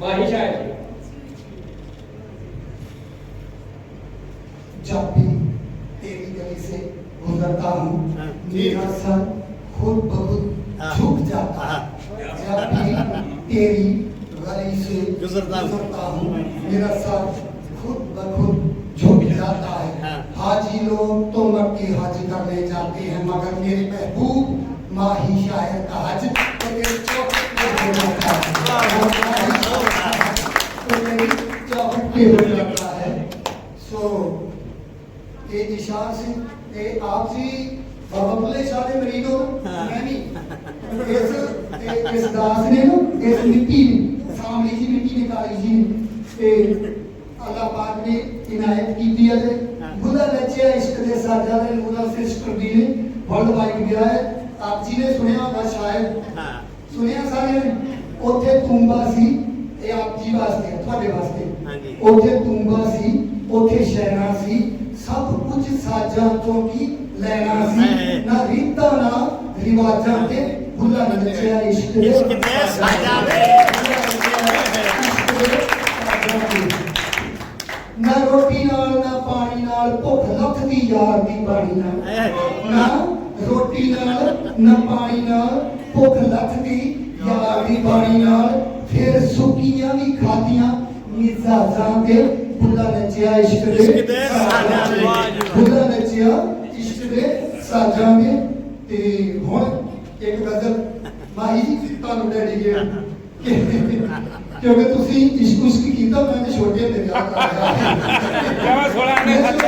माही शायद जब भी तेरी गली से गुजरता हूँ हाँ। मेरा सर खुद बहुत हाँ। झुक जाता है। जब भी तेरी गली से गुजरता हूँ। मेरा सर खुद बहुत झुक जाता है। हाँ। हाजी लोग तो मक्की हाजी करने जाते हैं मगर मेरे महबूब माही शायर का हज तो मेरे चौक लगता है सो ये निशान सिंह ये आप जी बबले शाह के मरीज़ हो, मैं नहीं। इस इस दास ने इस मिट्टी ने, सामने की मिट्टी निकाली जी ते अल्लाह पाक ने इनायत की दी है बुला बच्चे इश्क दे साजा दे लूना सिस्टर दी ने वर्ल्ड वाइड गया है। आप जी ने सुना होगा शायद। हाँ। ਦੇ ਦੇ ਦੀ ਸੁਣਿਆ ਸਾਰਿਆਂ ਨੇ ਉੱਥੇ ਤੁੰਬਾ ਸੀ ਇਹ ਆਪ ਜੀ ਵਾਸਤੇ ਤੁਹਾਡੇ ਵਾਸਤੇ। ਉੱਥੇ ਤੁੰਬਾ ਸੀ ਉੱਥੇ ਸ਼ਹਿਰਾ ਸੀ ਸਭ ਕੁਝ ਸਾਜਾਂ ਤੋਂ ਕੀ ਲੈਣਾ ਸੀ। ਨਾ ਰੀਤਾਂ ਨਾ ਰਿਵਾਜਾਂ ਤੇ ਬੁੱਲਾ ਨੱਚਿਆ ਇਸ਼ਕ ਦੇ ਇਸ਼ਕ ਦੇ ਸਾਜਾਂ ਦੇ। ਨਾ ਰੋਟੀ ਨਾਲ ਨਾ ਪਾਣੀ ਨਾਲ ਭੁੱਖ ਲੱਥਦੀ ਯਾਰ ਦੀ ਬਾਣੀ ਨਾਲ ਨਾ ਰੋਟੀ ਨਾਲ ਨਾ ਪਾਣੀ ਨਾਲ ਭੁੱਖ ਲੱਥਦੀ ਯਾਰ ਬਾਣੀ ਨਾਲ ਫਿਰ ਸੁੱਕੀਆਂ ਵੀ ਖਾਦੀਆਂ ਮਿਜ਼ਾਜਾਂ ਦੇ ਬੁੱਲਾ ਨੱਚਿਆ ਇਸ਼ਕ ਦੇ ਇਸ਼ਕ ਦੇ ਸਾਜਾਂ ਦੇ। ਬੁੱਲਾ ਨੱਚਿਆ ਇਸ਼ਕ ਦੇ ਸਾਜਾਂ ਦੇ। ਤੇ ਹੁਣ ਇੱਕ ਗਜ਼ਲ ਮਾਹੀ ਜੀ ਤੁਹਾਨੂੰ ਡੈਡੀਕੇਟ ਕਿਉਂਕਿ ਤੁਸੀਂ ਇਸ਼ਕ ਉਸ਼ਕ ਕੀਤਾ ਮੈਂ ਤੇ ਛੋਟੇ ਹੁੰਦੇ ਵਿਆਹ ਕਰ ਲਿਆ ਕਿਵੇਂ ਸੋਲਾਂ ਨੇ ਸੱਚ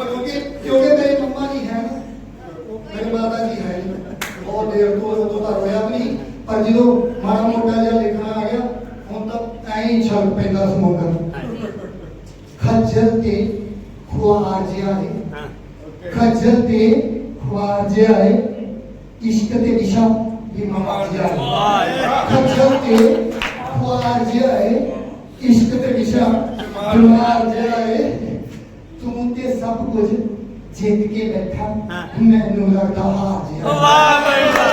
ਕਿਉਂਕਿ ਕਿਉਂਕਿ ਮੇਰੀ ਮੰਮਾ ਨਹੀਂ ਹੈ ਨਾ ਮੇਰੀ ਮਾਤਾ ਜੀ ਹੈ ਨਹੀਂ ਬਹੁਤ ਦੇਰ ਤੋਂ ਉਦੋਂ ਤਾਂ ਰੋਇਆ ਵੀ ਨਹੀਂ। ਪਰ ਜਦੋਂ ਮਾੜਾ ਮੋਟਾ ਜਿਹਾ ਲਿਖਣਾ ਆ ਗਿਆ ਹੁਣ ਤਾਂ ਐਂ ਹੀ ਛਲ ਪੈਂਦਾ ਸਮੁੰਦਰ ਖੱਜਲ ਤੇ ਖੁਆਰ ਜਿਹਾ ਹੈ। ਖੱਜਲ ਤੇ ਖੁਆਰ ਜਿਹਾ ਹੈ ਇਸ਼ਕ ਤੇ ਦਿਸ਼ਾ ਵੀ ਮਾਰ ਜਿਹਾ ਹੈ ਖੱਜਲ ਤੇ ਖੁਆਰ ਜਿਹਾ ਹੈ ਇਸ਼ਕ ਤੇ ਦਿਸ਼ਾ ਬਿਮਾਰ ਜਿਹਾ ਹੈ ਤੂੰ ਤੇ ਸਭ ਕੁਝ ਜਿੱਤ ਕੇ ਬੈਠਾ। ਮੈਨੂੰ ਲੱਗਦਾ ਹਾਰ ਜਿਹਾ ਵਾਹ ਬਈ ਵਾਹ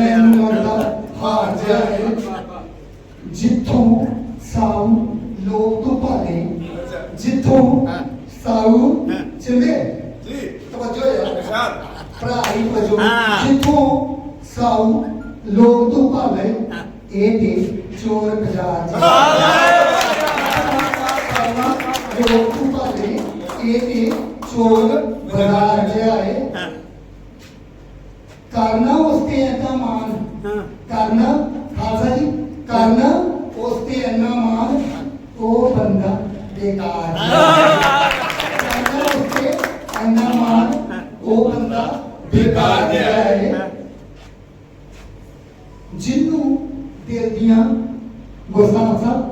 ਮੈਨੂੰ ਲੱਗਦਾ ਹਾਰ ਜਿਹਾ ਹੈ ਜਿੱਥੋਂ ਸਾਊ ਲੋਕ ਤੋਂ ਭਾਲੇ ਜਿੱਥੋਂ। ਸਾਊ। ਚਲੇ ਜੀ ਤਵੱਜੋ ਯਾਰ ਇਰਸ਼ਾਦ ਭਰਾ ਹੀ ਵਜੋ। ਜਿੱਥੋਂ ਸਾਊ ਲੋਕ ਤੋਂ ਹਾਂ। ਇਹ ਤੇ ਚੋਰ ਬਾਜ਼ਾਰ ਚ ਚੋਰ ਬਾਜ਼ਾਰ ਚ ਆਏ ਹਾਂ ਕਰਨਾ ਉਸ ਤੇ ਐਦਾ ਮਾਨ ਹਾਂ ਕਰਨਾ ਖਾਲਸਾ ਜੀ ਕਰਨਾ ਉਸ ਤੇ ਇੰਨਾ ਮਾਨ ਉਹ ਬੰਦਾ ਬੇਕਾਰ ਕਰਨਾ ਉਸ ਤੇ ਇੰਨਾ ਮਾਨ ਉਹ ਬੰਦਾ ਬੇਕਾਰ ਜਿਹਾ ਹੈ ਜਿਹਨੂੰ ਦਿਲ ਦੀਆਂ ਗੁਸਤਾਖ ਸਾਹਿਬ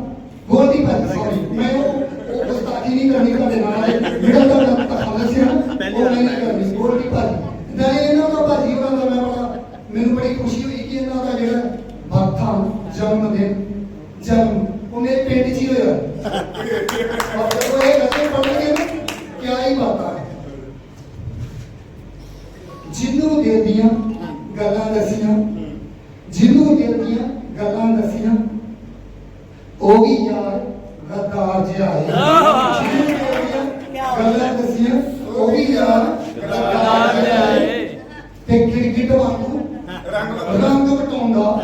ਗੋਲਦੀ ਪਰ ਸੌਰੀ ਮੈਂ ਉਹ ਉਹ ਗੁਸਤਾਖੀ ਨਹੀਂ ਕਰਨੀ ਤੁਹਾਡੇ ਨਾਲ ਜਿਹੜਾ ਤੁਹਾਡਾ ਤਖਲਸ ਹੈ ਨਾ, ਪਹਿਲੀ ਉਹ ਵਾਰ ਮੈਂ ਨਹੀਂ ਕਰਨੀ ਗੋਲਦੀ ਪਰ ਨਹੀਂ ਇਹਨਾਂ ਦਾ ਭਾਜੀ ਉਹਨਾਂ ਦਾ ਮੈਂ ਬੜਾ ਮੈਨੂੰ ਬੜੀ ਖੁਸ਼ੀ ਹੋਈ ਕਿ ਇਹਨਾਂ ਦਾ ਜਿਹੜਾ ਬਰਥਾ ਜਨਮ ਦਿਨ ਜਨਮ ਉਹ ਮੇਰੇ ਪਿੰਡ 'ਚ ਹੀ ਹੋਇਆ। ਔਰ ਜਦੋਂ ਇਹ ਗੱਲਾਂ ਪੜ੍ਹਨਗੇ ਨਾ, ਕਿਆ ਹੀ ਬਾਤਾਂ ਹੈ ਜਿਹਨੂੰ ਦਿਲ ਦੀਆਂ ਗੱਲਾਂ ਦੱਸੀਆਂ ਜਿਹਨੂੰ ਦਿਲ ਦੀਆਂ ਗੱਲਾਂ ਦੱਸੀਆਂ, ਉਹ ਵੀ ਯਾਰ ਗੱਦਾਰ ਜਿਹਾ ਹੈ। ਜਿਹਨੂੰ ਦਿਲ ਦੀਆਂ ਗੱਲਾਂ ਦੱਸੀਆਂ, ਉਹ ਵੀ ਯਾਰ ਗੱਦਾਰ ਜਿਹਾ ਹੈ। ਤੇ ਗਿਰਗਿਟ ਵਾਂਗੂ ਰੰਗ ਰੰਗ ਵਟਾਉਂਦਾ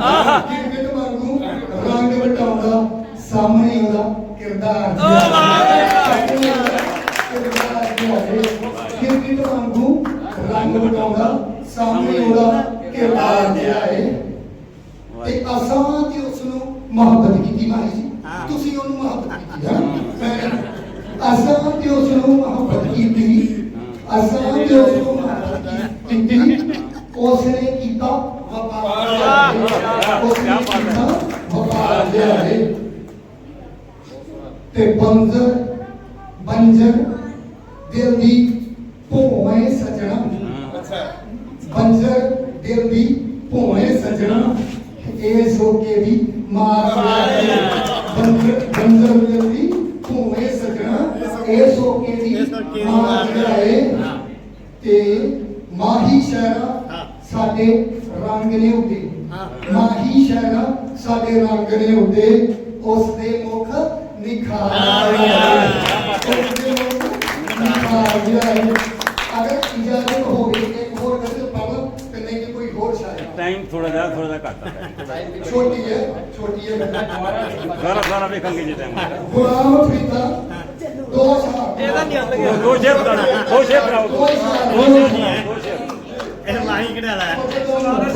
ਵਾਂਗੂ ਰੰਗ ਵਟਾਉਂਦਾ ਸਾਹਮਣੇ ਉਹਦਾ ਕਿਰਦਾਰ ਜਿਹਾ ਗਿਰਗਿਟ ਵਾਂਗੂ ਰੰਗ ਵਟਾਉਂਦਾ ਸਾਹਮਣੇ ਉਹਦਾ ਕਿਰਦਾਰ ਹੈ ਤੇ ਅਸਾਂ ਤੇ ਉਸ ਨੂੰ ਮੁਹੱਬਤ ਕੀਤੀ ਮਾਈ ਜੀ। ਤੁਸੀਂ ਉਹਨੂੰ ਮੁਹੱਬਤ ਕੀਤੀ ਹੈ ਅਸਾਂ ਤੇ ਉਸ ਨੂੰ ਮੁਹੱਬਤ ਕੀਤੀ। ਅਸਾਂ ਤੇ ਉਸ ਨੂੰ ਮੁਹੱਬਤ ਕੀਤੀ। ਉਸ ਨੇ ਕੀਤਾ ਵਪਾਰ ਉਸ ਨੇ ਕੀਤਾ ਵਪਾਰ ਜਿਹਾ ਹੈ ਤੇ ਬੰਜ਼ਰ ਬੰਜਰ ਦਿਲ ਦੀ ਭੋਵੇਂ ਸਜਣਾ। ਅੱਛਾ। ਬੰਜਰ ਦਿਲ ਦੀ ਭੋਵੇਂ ਸਜਣਾ। ਇਹ ਸੋ ਕੇ ਵੀ ਮਾਰ ਬੰਜਰ ਬੰਜਰ ਦਿਲ ਦੀ ਭੋਵੇਂ ਸਜਣਾ। ਇਹ ਸੋ ਕੇ ਵੀ ਇਹ ਸੋ ਕੇ ਵੀ ਮਾਰ ਲਿਆ। ਤੇ ਮਾਹੀ ਸ਼ਹਿਰਾ। ਸਾਡੇ ਰੰਗ ਨੇ ਉੱਡੇ ਹਾਂ। ਮਾਹੀ ਸ਼ਹਿਰਾ ਸਾਡੇ ਰੰਗ ਨੇ ਉੱਡੇ ਉਸ ਦੇ ਮੁਖ ਦੇ ਹੈ। ਨਹੀਂ ਟਾਈਮ ਥੋੜਾ ਜਿਹਾ ਥੋੜਾ ਜਿਹਾ ਘੱਟ ਹੈ ਛੋਟੀ ਹੈ ਛੋਟੀ ਹੈ ਸਾਰਾ ਸਾਰਾ ਵੇਖਾਂਗੇ ਜੀ ਟਾਈਮ ਗੁਲਾਮ ਫਰੀਦਾ ਦੋ ਸ਼ਾਹ ਇਹਦਾ ਨਹੀਂ ਆਉਂਦਾ ਗਿਆ। ਦੋ ਸ਼ੇਪ ਦਾ ਦੋ ਸ਼ੇਪ ਦਾ ਦੋ ਸ਼ਾਹ ਦੋ ਸ਼ੇਪ। ਦੋ ਸ਼ੇਪ। ਇਹ ਮਾਹੀ ਕਿਹੜਾ ਲਾਇਆ ਗੁਲਾਮ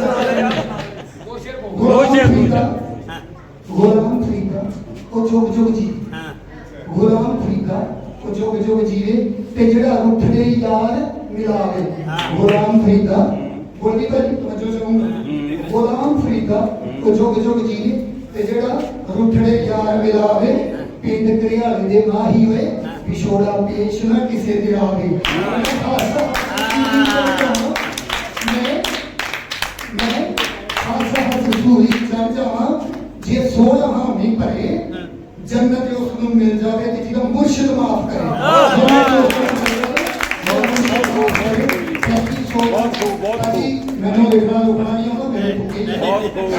ਸ਼ੇਰ, ਦੋ ਹਾਂ ਫਰੀਦਾ ਉਹ ਜੁਗ ਜੁਗ ਜੀ ਹਾਂ। ਗੁਲਾਮ ਫਰੀਦਾ ਉਹ ਜੁਗ ਜੁਗ ਜੀਵੇ ਤੇ ਜਿਹੜਾ ਰੁੱਠੜੇ ਯਾਰ ਮਿਲਾਵੇ। ਹਾਂ। ਗੁਲਾਮ ਫਰੀਦਾ ਬੋਲੀ ਭਾਜੀ ਤਵੱਜੋ ਚਾਹੂੰਗਾ। ਗੁਲਾਮ ਫਰੀਦਾ ਉਹ ਜੁਗ ਜੁਗ ਜੀਵੇ ਤੇ ਜਿਹੜਾ ਰੁੱਠੜੇ ਯਾਰ ਮਿਲਾਵੇ ਪਿੰਡ ਕਰਿਆਲੇ ਦੇ ਮਾਹੀ ਹੋਏ ਵਿਛੋੜਾ ਪੇਸ਼ ਨਾ ਕਿਸੇ ਦੇ ਆਵੇ। ਮੈਂ ਮੈਂ ਖਾਲਸਾ ਹਸੂਰੀ ਚਰਚਾ ਜੇ ਸੋਹਣਾ ਹਾਮੀ ਭਰੇ ਜੰਨਤ ਉਸ ਨੂੰ ਮਿਲ ਜਾਵੇ ਤੇ ਜਿਹਦਾ ਮੁਰਸ਼ਿਦ ਮਾਫ ਕਰੇ। ਮੈਨੂੰ ਲਿਖਣਾ ਲੁਕਣਾ ਨਹੀਂ ਆਉਂਦਾ ਮੇਰੇ ਕੋਲ ਬਹੁਤ ਖੂਬ